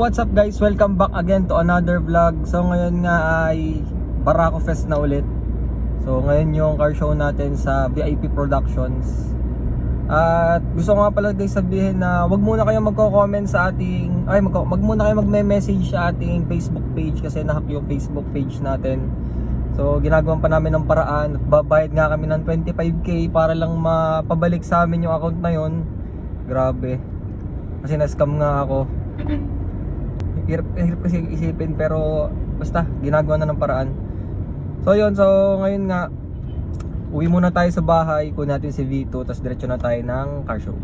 what's up guys? Welcome back again to another vlog. So ngayon nga ay Barako Fest na ulit. So ngayon yung car show natin sa VIP Productions. At gusto ko nga pala guys sabihin na wag muna kayong magko-comment sa ating ay mag, wag muna kayong magme-message sa ating Facebook page kasi nahack yung Facebook page natin. So ginagawan pa namin ng paraan at babayad nga kami ng 25k para lang mapabalik sa amin yung account na yon. Grabe. Kasi na-scam nga ako. Hirap, hirap kasi isipin pero basta ginagawa na ng paraan. So yun, so ngayon nga uwi muna tayo sa bahay, kunin natin si Vito, tapos diretso na tayo ng car show.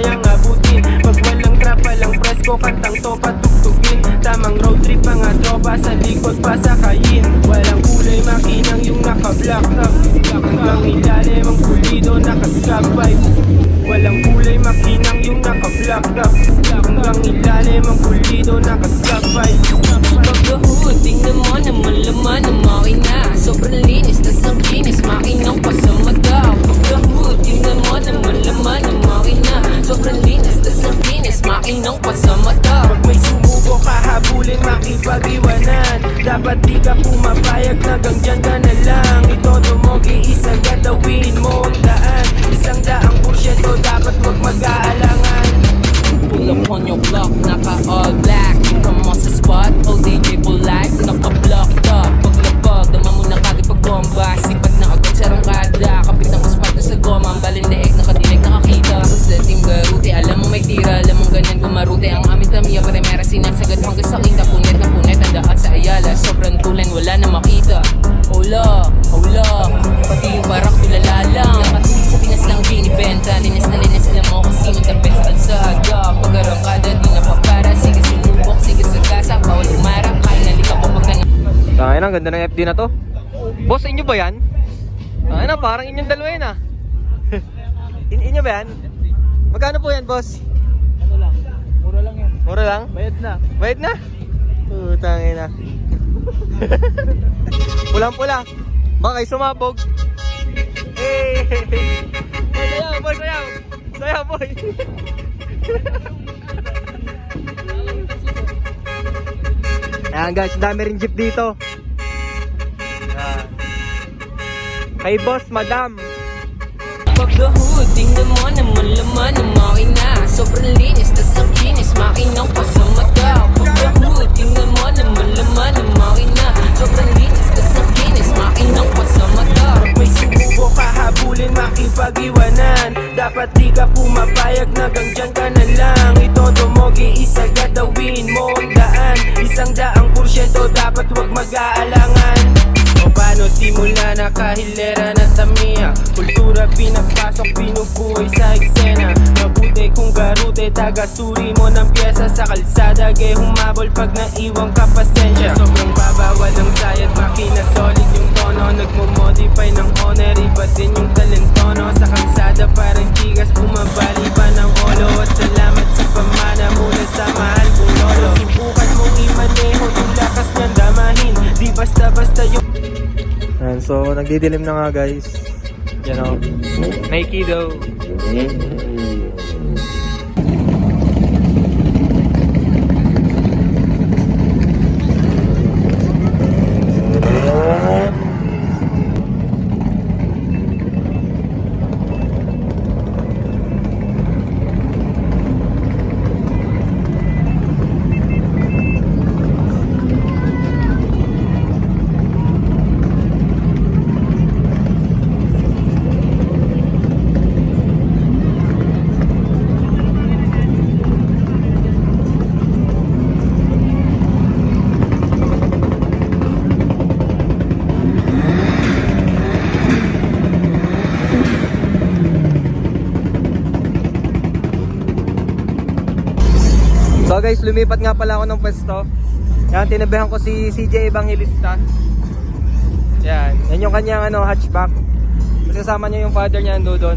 Kayang abutin. Pag walang trapa lang presko kantang to patugtugin Tamang road trip mga tropa sa likod pa sakayin. Walang kulay makinang yung naka-black top Hanggang ilalim ang pulido naka-scab pipe Walang kulay makinang yung naka-black top Hanggang ilalim ang pulido naka-scab pipe Pagkahud, tingnan mo naman laman ng makina. Sobrang linis, tas ang kinis, makinang pa sa mata. Pagkahud, tingnan mo naman laman ng makina Sobrang linis, tas ang kinis, makinang pa sa mata Pag may sumubok kahabulin makipag-iwanan Dapat di ka pumapayag hanggang dyan ka na lang. Ito dumogi isa gadawin mo ang daan. Isang daang porsyento dapat wag mag-aalangan. Pull up on your block, naka all black. From mo sa spot, oh DJ Ang ganda ng FD na to. Boss, inyo ba yan? Tayo na, parang inyong dalawa yan ah. In inyo ba yan? Magkano po yan, boss? Ano lang, mura lang yan Mura lang? Bayad na Bayad na? Putangin na. Pulang-pula. Baka sumabog. Eh! Boy, sayaw, boy, sayaw! Sayaw, boy! Ayan guys, dami rin jeep dito. Ayan. Kay boss, madam. Pagkahud, tingnan mo naman laman ng makina Sobrang linis, tas ang kinis, makinang pa sa mata Pagkahud, tingnan mo naman laman simula na kahilera na tamiya. Kultura pinapasok binubuhay sa eksena. Mabuti kung garute taga-suri mo ng pyesa. Sa kalsada gay humabol pag naiwang ka pasensya. Sobrang baba walang sayad makina solid yung tono. Nagmo-modify ng honor iba din yung talentono Sa kalsada parang gigas bumabali so nagdidilim na nga guys. Yan o. Nike daw. So guys, lumipat nga pala ako ng pwesto. Yan, tinabihan ko si CJ Evangelista. Yan, yan yung kanyang ano, hatchback. Kasama niya yung father niya ando doon.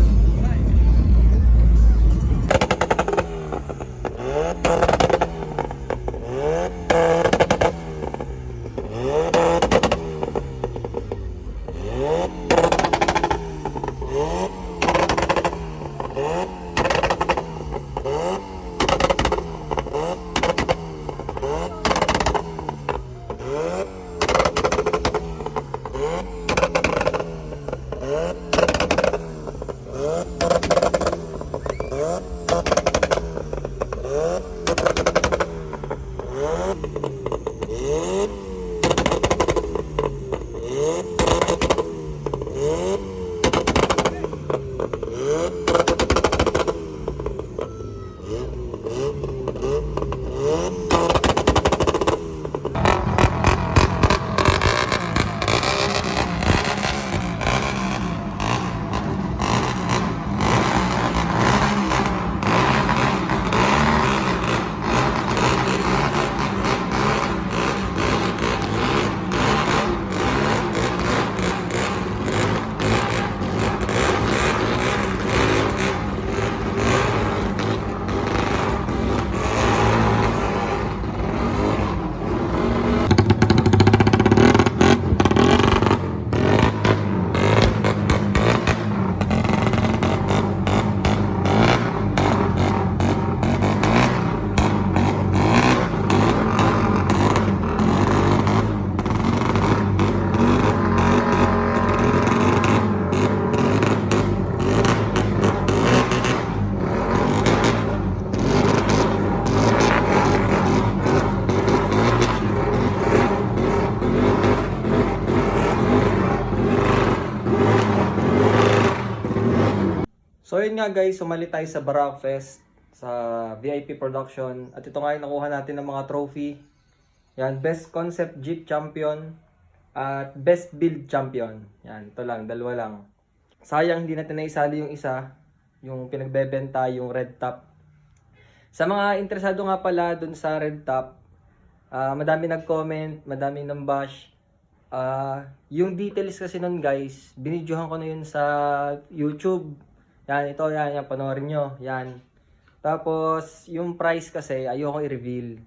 Oh. So yun nga guys, sumali tayo sa Barak Fest sa VIP production at ito nga yung nakuha natin ng mga trophy. Yan, Best Concept Jeep Champion at Best Build Champion. Yan, ito lang, dalawa lang. Sayang hindi natin naisali yung isa, yung pinagbebenta, yung red top. Sa mga interesado nga pala dun sa red top, ah, madami nag-comment, madami nang bash. Ah, yung details kasi nun guys, binidyohan ko na yun sa YouTube. Yan, ito, yan, yan, panoorin nyo. Yan. Tapos, yung price kasi, ayoko i-reveal.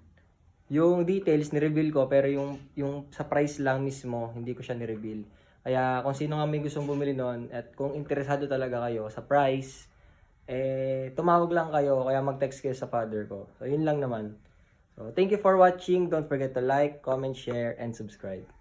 Yung details, ni-reveal ko, pero yung, yung sa price lang mismo, hindi ko siya ni-reveal. Kaya, kung sino nga may gustong bumili nun, at kung interesado talaga kayo sa price, eh, tumawag lang kayo, kaya mag-text kayo sa father ko. So, yun lang naman. So, thank you for watching. Don't forget to like, comment, share, and subscribe.